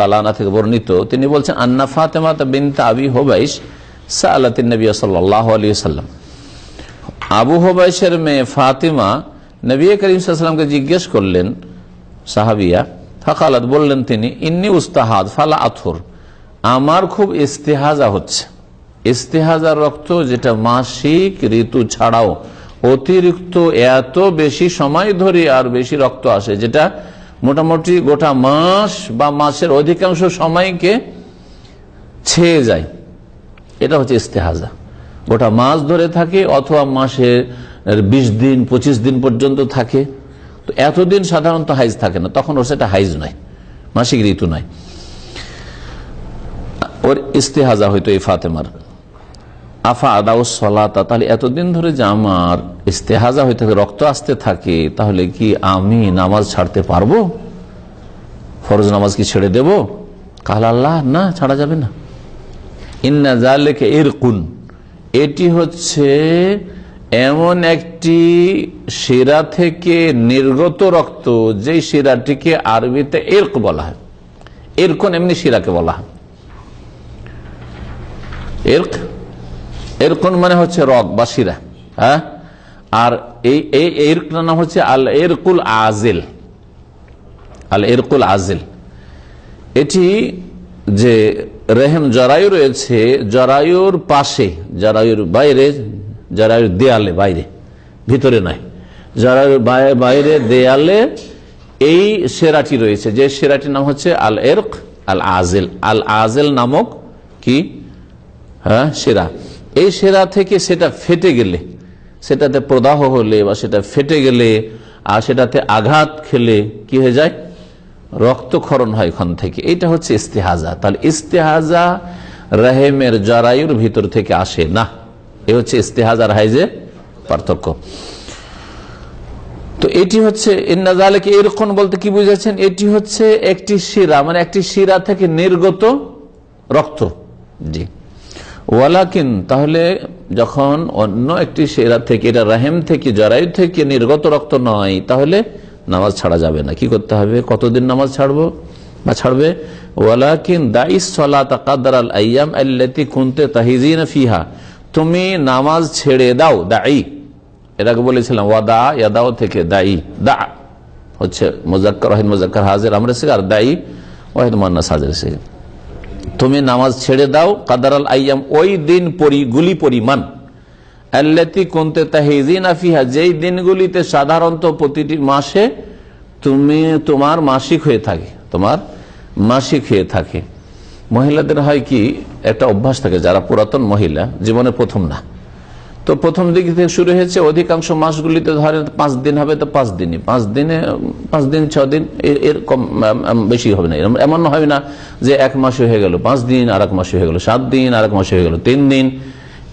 তালানা থেকে বর্ণিত, তিনি বলছেন, আন্না ফাতেমা বিনতে আবি হোবাইশ সাল্লাহ আলী সাল্লাম আবু হোবাইশের মেয়ে নবী করিম সাল্লামকে জিজ্ঞেস করলেন, সাহাবিয়া, ফাকালাত, বললেন তিনি, ইন্নি উস্তাহাদ, ফালা আথর আমার খুব ইস্তেহাজা হচ্ছে। ইস্তেহাজার রক্ত যেটা মাসিক ঋতু ছাড়াও অতিরিক্ত এত বেশি সময় ধরে আর বেশি রক্ত আসে, যেটা মোটামুটি গোটা মাস বা মাসের অধিকাংশ সময়কে ছেয়ে যায়। এটা হচ্ছে ইস্তেহাজা। গোটা মাস ধরে থাকে অথবা মাসে বিশ দিন, পঁচিশ দিন পর্যন্ত থাকে। তো এতদিন সাধারণত হাইজ থাকে না। তখন ওর সেটা হাইজ নয়। মাসিক ঋতু নয়। ওর ইস্তেহাজা হয়তো এই ফাতেমার। আফা আদাউস সলাতা, তাহলে এতদিন ধরে যে আমার ইস্তেহাজা হয়ে থাকে, রক্ত আসতে থাকে, তাহলে কি আমি নামাজ ছাড়তে পারব? ফরজ নামাজ কি ছেড়ে দেব? কাল আল্লাহ, না, ছাড়া যাবে না। ইন্না জালেকে ইরকুন, এটি হচ্ছে এমন একটি শিরা থেকে নির্গত রক্ত, যেই শিরাটিকে আরবিতে এরক বলা হয়। এরকন এমনি শিরাকে বলা হয়। এরক এরকন মানে হচ্ছে রক বা শিরা হ্যাঁ? আর এই এই এরকটার নাম হচ্ছে আল এরকুল আজেল আল এরকুল আজেল এটি যে রেহেম জরায়ু রয়েছে, জরায়ুর পাশে, জরায়ুর বাইরে, জরায়ুর দেয়ালে, বাইরে, ভিতরে নয়, জরায়ুর বাইরে দেয়ালে এই সেরাটি রয়েছে। যে সেরাটির নাম হচ্ছে আল এরক আল আজেল আল আজেল নামক কি? হ্যাঁ সেরা এই সেরা থেকে সেটা ফেটে গেলে, সেটাতে প্রদাহ হলে বা সেটা ফেটে গেলে আর সেটাতে আঘাত খেলে কি হয়ে যায়? রক্তক্ষরণ হয় এখান থেকে। এটা হচ্ছে ইস্তেহাজা। তাহলে ইস্তেহাজা রাহেমের জরায়ুর ভিতর থেকে আসে। না, এ হচ্ছে ইস্তেহাজার হাইজে পার্থক্য। তো এটি হচ্ছে ইন্নাজালেকে এরকম বলতে কি বুঝেছেন এটি হচ্ছে একটি শিরা মানে একটি শিরা থেকে নির্গত রক্ত। জি। ওয়ালাকিন, তাহলে যখন অন্য একটি সেরা থেকে, এটা রাহেম থেকে জরায়ু থেকে নির্গত রক্ত নয়, তাহলে নামাজ ছাড়া যাবে না। কি করতে হবে? কতদিন নামাজ ছাড়বো? বা ছাড়বে? ওয়ালাকিন দাইস সলাত কাদার আল আয়াম আল্লাতি কুনতে তাহিজিন ফিহা। তুমি নামাজ ছেড়ে দাও দাই এটাকে বলেছিলাম ওয়াদা ইয়াদাও থেকে দায়ী দা হচ্ছে মোজাক্কর ওয়াহিদ মোজাক্কর হাজির, আমরা আর দায়ী ওয়াহিদ মান্নাস হাজির শেখ তুমি নামাজ ছেড়ে দাও কাদার আল আইয়াম, ওই দিন পরি, গুলি পরিমাণ। আল্লাতি কোনতে তাহিজিন আফিহা যেই দিনগুলিতে সাধারণত প্রতিটি মাসে তুমি তোমার মাসিক হয়ে থাকে, তোমার মাসিক হয়ে থাকে। মহিলাদের হয় কি, একটা অভ্যাস থাকে, যারা পুরাতন মহিলা, জীবনে প্রথম না। তো প্রথম দিক থেকে শুরু হয়েছে, অধিকাংশ মাসগুলিতে ধরে পাঁচ দিন হবে তো পাঁচ দিনই। পাঁচ দিনে, পাঁচ দিন, ছ দিন এর কম বেশি হবে না। এমন হবে না যে এক মাসে হয়ে গেল পাঁচ দিন আর এক মাসে হয়ে গেল সাত দিন আর এক মাসে হয়ে গেল তিন দিন।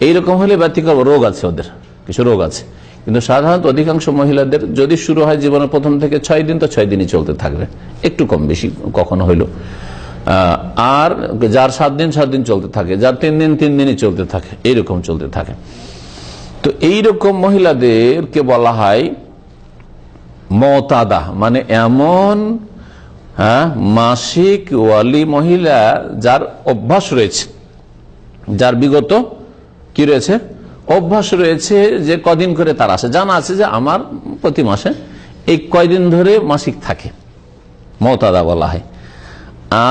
এইরকম হলে ব্যতিক্রম রোগ আছে ওদের, কিছু রোগ আছে। কিন্তু সাধারণত অধিকাংশ মহিলাদের যদি শুরু হয় জীবনের প্রথম থেকে ছয় দিন, তো ছয় দিনই চলতে থাকবে। একটু কম বেশি কখনো হইল। আর যার সাত দিন সাত দিন চলতে থাকে, যার তিন দিন, তিন দিনই চলতে থাকে, এইরকম চলতে থাকে। তো এইরকম মহিলাদেরকে বলা হয় মতাদা মানে এমন হ্যাঁ মাসিক ওয়ালি মহিলা যার অভ্যাস রয়েছে। যার বিগত কি রয়েছে? অভ্যাস রয়েছে যে কদিন করে তার আসে। জানা আছে যে আমার প্রতি মাসে এই কয়দিন ধরে মাসিক থাকে, মতাদা বলা হয়।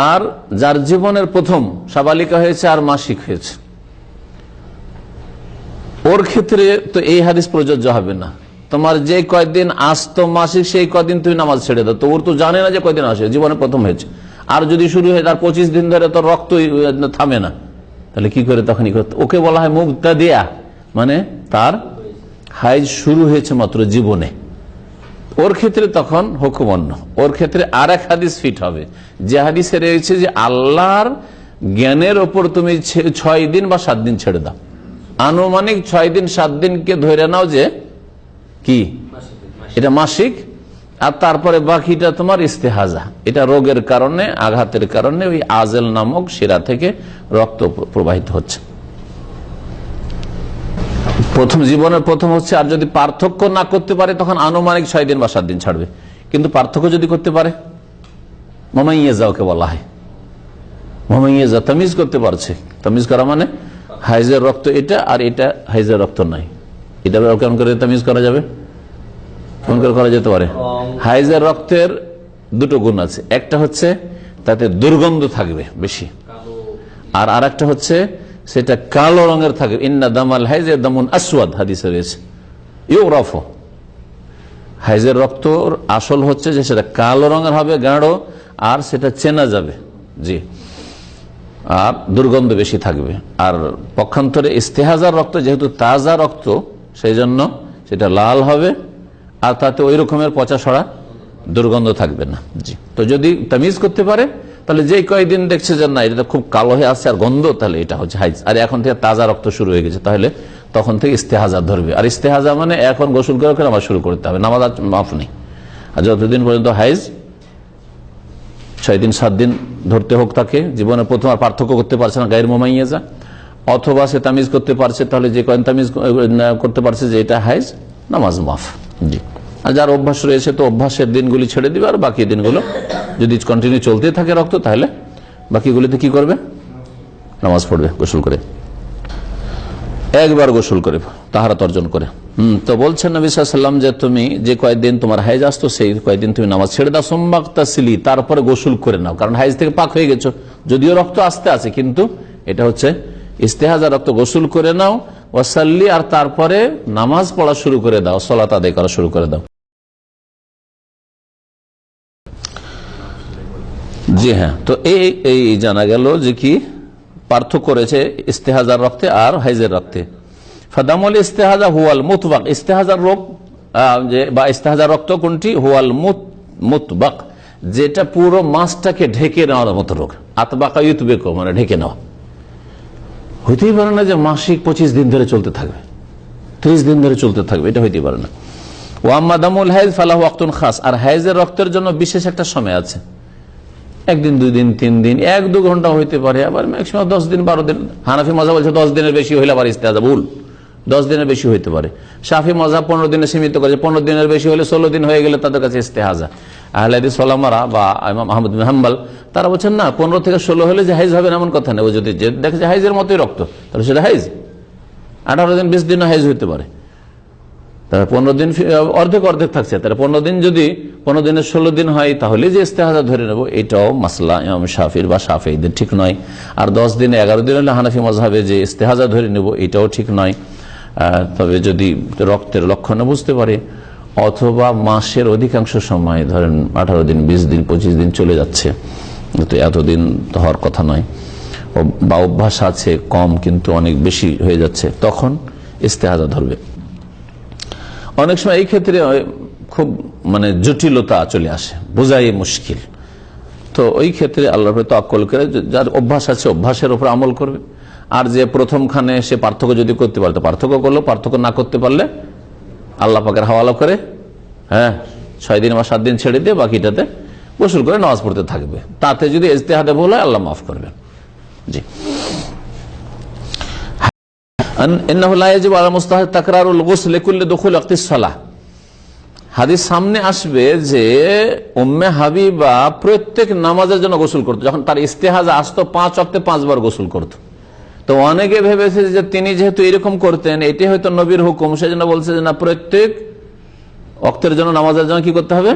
আর যার জীবনের প্রথম সাবালিকা হয়েছে আর মাসিক হয়েছে। ওর ক্ষেত্রে তো এই হাদিস প্রযোজ্য হবে না। তোমার যে কয়দিন আসতো মাসিক, সেই কয়দিন তুমি নামাজ ছেড়ে দাও। তো ওর তো জানে না যে কয়দিন আসে, জীবনে প্রথম হয়েছে। আর যদি শুরু হয়ে, তার পঁচিশ দিন ধরে তো রক্ত থামে না। তাহলে কি করে তখন ওকে বলা হয় মুক্তা দেয়া মানে তার হাইজ শুরু হয়েছে মাত্র জীবনে। ওর ক্ষেত্রে তখন হুকুম ওর ক্ষেত্রে আর এক হাদিস ফিট হবে। যে হাদিসে রয়েছে যে আল্লাহর জ্ঞানের ওপর তুমি ছয় দিন বা সাত দিন ছেড়ে দাও। আনুমানিক ছয় দিন, সাত দিনকে ধরে নাও যে কি? এটা মাসিক। আর তারপরে বাকিটা তোমার ইস্তেহাজা। এটা রোগের কারণে, আঘাতের কারণে ওই আজেল নামক শিরা থেকে রক্ত প্রবাহিত হচ্ছে। প্রথম জীবনের প্রথম হচ্ছে, আর যদি পার্থক্য না করতে পারে, তখন আনুমানিক ছয় দিন বা সাত দিন ছাড়বে। কিন্তু পার্থক্য যদি করতে পারে মামাইয়া যাওকে বলা হয়। মমিয়া তামিজ করতে পারছে। তামিজ করা মানে হাইজের রক্ত এটা আর এটা হাইজের রক্ত নাই। এটা কেমন করে তামিজ করা যাবে? কেমন করে করা যেতে পারে? হাইজের রক্তের দুটো গুণ আছে। একটা হচ্ছে তাতে দুর্গন্ধ থাকবে বেশি। আর আর একটা হচ্ছে সেটা কালো রঙের থাকবে ইন্না দামাল হাইজে দামুন আসওয়াদ, হাদিসে রয়েছে। ইউ রফ হাইজের রক্ত আসল হচ্ছে যে সেটা কালো রঙের হবে, গাঢ়, আর সেটা চেনা যাবে। জি। আর দুর্গন্ধ বেশি থাকবে। আর পক্ষান্তরে ইস্তেহাজার রক্ত যেহেতু তাজা রক্ত সেই জন্য সেটা লাল হবে, আর তাতে ওই রকমের পচা সরা দুর্গন্ধ থাকবে না। জি। তো যদি তামিজ করতে পারে, তাহলে যে কয়েকদিন দেখছে যে না, এটা খুব কালো হয়ে আসছে আর গন্ধ, তাহলে এটা হচ্ছে হাইজ। আর এখন থেকে তাজা রক্ত শুরু হয়ে গেছে, তাহলে তখন থেকে ইস্তেহাজা ধরবে। আর ইস্তেহাজা মানে এখন গোসল করে নামাজ শুরু করতে হবে, নামাজ মাফ নেই। আর যতদিন পর্যন্ত হাইজ ছয় দিন, সাত দিন ধরতে হোক তাকে। জীবনে প্রথম আর পার্থক্য করতে পারছে না, গায়ের মোমাইয়ে যা। অথবা সে তামিজ করতে পারছে, তাহলে যে কয়েন তামিজ করতে পারছে যে এটা হাইজ, নামাজ মাফ। জি। আর যার অভ্যাস রয়েছে, তো অভ্যাসের দিনগুলি ছেড়ে দিবে, আর বাকি দিনগুলো যদি কন্টিনিউ চলতে থাকে রক্ত, তাহলে বাকিগুলিতে কি করবে? নামাজ পড়বে, গোসল করে। একবার গোসল করে, তাহারাত অর্জন করে। হম, তো বলছেন নবী যে তুমি যে কয়েকদিন তোমার হাইজ আসতো, সেই কয়েকদিন তুমি নামাজ ছেড়ে দাও। সোমবাক্তা সিলি তারপরে গোসল করে নাও। কারণ হাইজ থেকে পাক হয়ে গেছো। যদিও রক্ত আসতে আছে, কিন্তু এটা হচ্ছে ইস্তেহাজা, রক্ত গোসল করে নাও, ওয়াসাল্লি, আর তারপরে নামাজ পড়া শুরু করে দাও, সলাত আদায় করা শুরু করে দাও। জি হ্যাঁ তো এই জানা গেল যে কি পার্থক্য করেছে ইস্তেহাজার রক্তে আর হাইজের রক্তে। ফাদামল ইস্তেহাজা হুয়াল মুতবাক। ইস্তেহাজার রোগ যে, বা ইস্তেহাজার রক্ত কোনটি? হুয়াল মুত, মুতবাক। যেটা পুরো মাছটাকে ঢেকে নেওয়ার মতো রোগ। আতবাকা ইউতবেকো মানে ঢেকে নেওয়া। হইতেই পারে না যে মাসিক পঁচিশ দিন ধরে চলতে থাকবে। ত্রিশ দিন ধরে চলতে থাকবে, এটা হইতেই পারে না। ওয়াম্মাদামুল হাইজ, ফালাহ ওয়াক্তুন খাস। আর হাইজের রক্তের জন্য বিশেষ একটা সময় আছে। একদিন দুই দিন তিন দিন এক, দু ঘণ্টা হইতে পারে, আবার ম্যাক্সিমাম দশ দিন, বারো দিন। হানাফি মজা বলছে দশ দিনের বেশি হইলে আবার ইস্তেহাজা ভুল। দশ দিনের বেশি হইতে পারে। সাফি মজা পনেরো দিনে সীমিত করেছে, পনেরো দিনের বেশি হলে ষোলো দিন হয়ে গেলে তাদের কাছে ইস্তেহাজা। আহলাদি সোলামারা বা ইমাম আহমদ বিন হাম্বাল, তারা বলছেন, না, পনেরো থেকে ষোলো হলে যে হাইজ হবে না, এমন কথা নেই ও যদি দেখে যে হাইজের মতোই রক্ত, তাহলে সেটা হাইজ। আঠারো দিন, বিশ দিনও হাইজ হইতে পারে। তাহলে পনেরো দিন অর্ধেক অর্ধেক থাকছে। তাহলে পনেরো দিন যদি পনেরো দিনের ষোলো দিন হয়, তাহলে যে ইস্তেহাজা ধরে নেব, এটাও মাসলা, ইমাম শাফির বা শাফিদের ঠিক নয়। আর দশ দিনে এগারো দিন হলে হানাফি মজাবে যে ইস্তেহাজা ধরে নেব, এটাও ঠিক নয়। তবে যদি রক্তের লক্ষণে বুঝতে পারে, অথবা মাসের অধিকাংশ সময় ধরেন আঠারো দিন, বিশ দিন, পঁচিশ দিন চলে যাচ্ছে। তো এতদিন তো হওয়ার কথা নয়। বা অভ্যাস আছে, কম কিন্তু অনেক বেশি হয়ে যাচ্ছে। তখন ইস্তেহাজা ধরবে। অনেক সময় এই ক্ষেত্রে খুব মানে জটিলতা চলে আসে, বোঝাই মুশকিল। তো ওই ক্ষেত্রে আল্লাহ তো আকল করে যার অভ্যাস আছে, অভ্যাসের উপর আমল করবে। আর যে প্রথমখানে সে পার্থক্য যদি করতে পারতো পার্থক্য করল পার্থক্য না করতে পারলে আল্লাহ পাকের হাওয়ালা করে হ্যাঁ ছয় দিন বা সাত দিন ছেড়ে দিয়ে বাকিটাতে গোসল করে নামাজ পড়তে থাকবে। তাতে যদি ইজতেহাদে ভুল হয়, আল্লাহ মাফ করবেন। জি। হাদিস সামনে আসবে যে উম্মে হাবিবা প্রত্যেক নামাজের জন্য গোসল করতো। যখন তার ইস্তেহাজ আসতো, পাঁচ অক্টে পাঁচবার গোসল করত। তো অনেকে ভেবেছে যে তিনি যেহেতু এরকম করতেন, এটি হয়তো নবীর হুকুম। সেজন্য বলছে যে না, প্রত্যেক অক্তের জন্য নামাজের জন্য কি করতে হবে?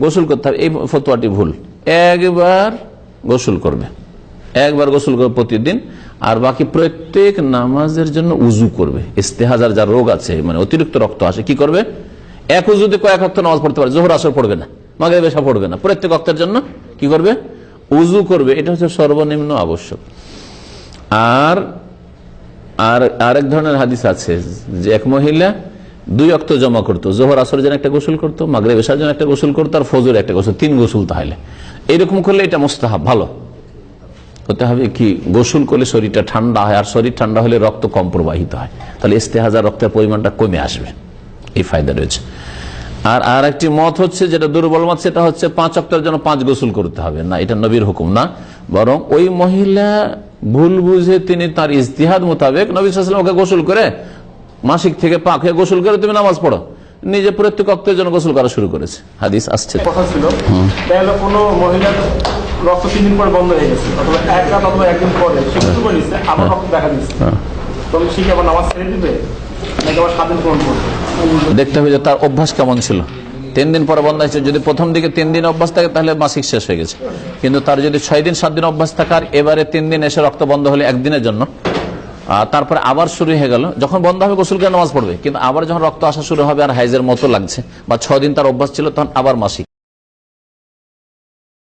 গোসল করতে হবে। এই ফতোয়াটি ভুল। একবার গোসল করবে। একবার গোসল করবে প্রতিদিন। আর বাকি প্রত্যেক নামাজের জন্য উজু করবে। ইস্তেহাজার যা রোগ আছে মানে অতিরিক্ত রক্ত আসে, কি করবে? এক উজুতে কয়েক অক্ত নামাজ পড়তে পারে, জোহর, আসর পড়বে না মাগে বেশা পড়বে না। প্রত্যেক অক্তের জন্য কি করবে? উজু করবে, এটা হচ্ছে সর্বনিম্ন আবশ্যক। আর আর আরেক ধরনের হাদিস আছে যে এক মহিলা দুই অক্ত জমা করতো, জোহর আসর যেন একটা গোসল করতো মাগরে বেশার জন্য একটা গোসল করতো, আর ফজর একটা গোসল, তিন গোসল তাহলে। এরকম করলে এটা মোস্তাহাব, ভালো। হতে হবে কি? গোসল করলে শরীরটা ঠান্ডা হয়, আর শরীর ঠান্ডা হলে রক্ত কম প্রবাহিত হয়। তাহলে ইস্তেহাজার রক্তের পরিমাণটা কমে আসবে। এই ফায়দা রয়েছে। আর আর একটি মত হচ্ছে, যেটা দুর্বল মত, সেটা হচ্ছে পাঁচ অক্টের জন্য পাঁচ গোসল করতে হবে। না, এটা নবীর হুকুম না। বরং ওই মহিলা ভুল বুঝে তিনি তার ইস্তিহাদ মোতাবেক নবী সাল্লাম ওকে গোসল করে মাসিক থেকে পাক গোসল করে তুমি নামাজ পড়ো। নিজে প্রত্যেক অক্টের জন্য গোসল করা শুরু করেছে। হাদিস আসছে। কথা ছিল কোনো মহিলার রক্ত তিন দিন পরে বন্ধ হয়ে গেছে। অথবা এক রাত অথবা একদিন পরে। সে কিছু করে নিচ্ছে আবার রক্ত দেখা দিচ্ছে হ্যাঁ। তখন সে কি আবার নামাজ ছেড়ে দিবে? নাকি আবার সাত দিন পূরণ করবে? দেখতে হবে যে তার অভ্যাস কেমন ছিল। তিন দিন পরে বন্ধ হয়েছে। যদি প্রথম দিকে তিন দিন অভ্যাস থাকে তাহলে মাসিক শেষ হয়ে গেছে। কিন্তু তার যদি ছয় দিন সাত দিন অভ্যাস থাকার এবারে তিন দিন এসে রক্ত বন্ধ হলে একদিনের জন্য তারপরে আবার শুরু হয়ে গেল। যখন বন্ধ হবে গোসল করে নামাজ পড়বে। কিন্তু আবার যখন রক্ত আসা শুরু হবে আর হাইজের মতো লাগছে বা ছ দিন তার অভ্যাস ছিল তখন আবার মাসিক।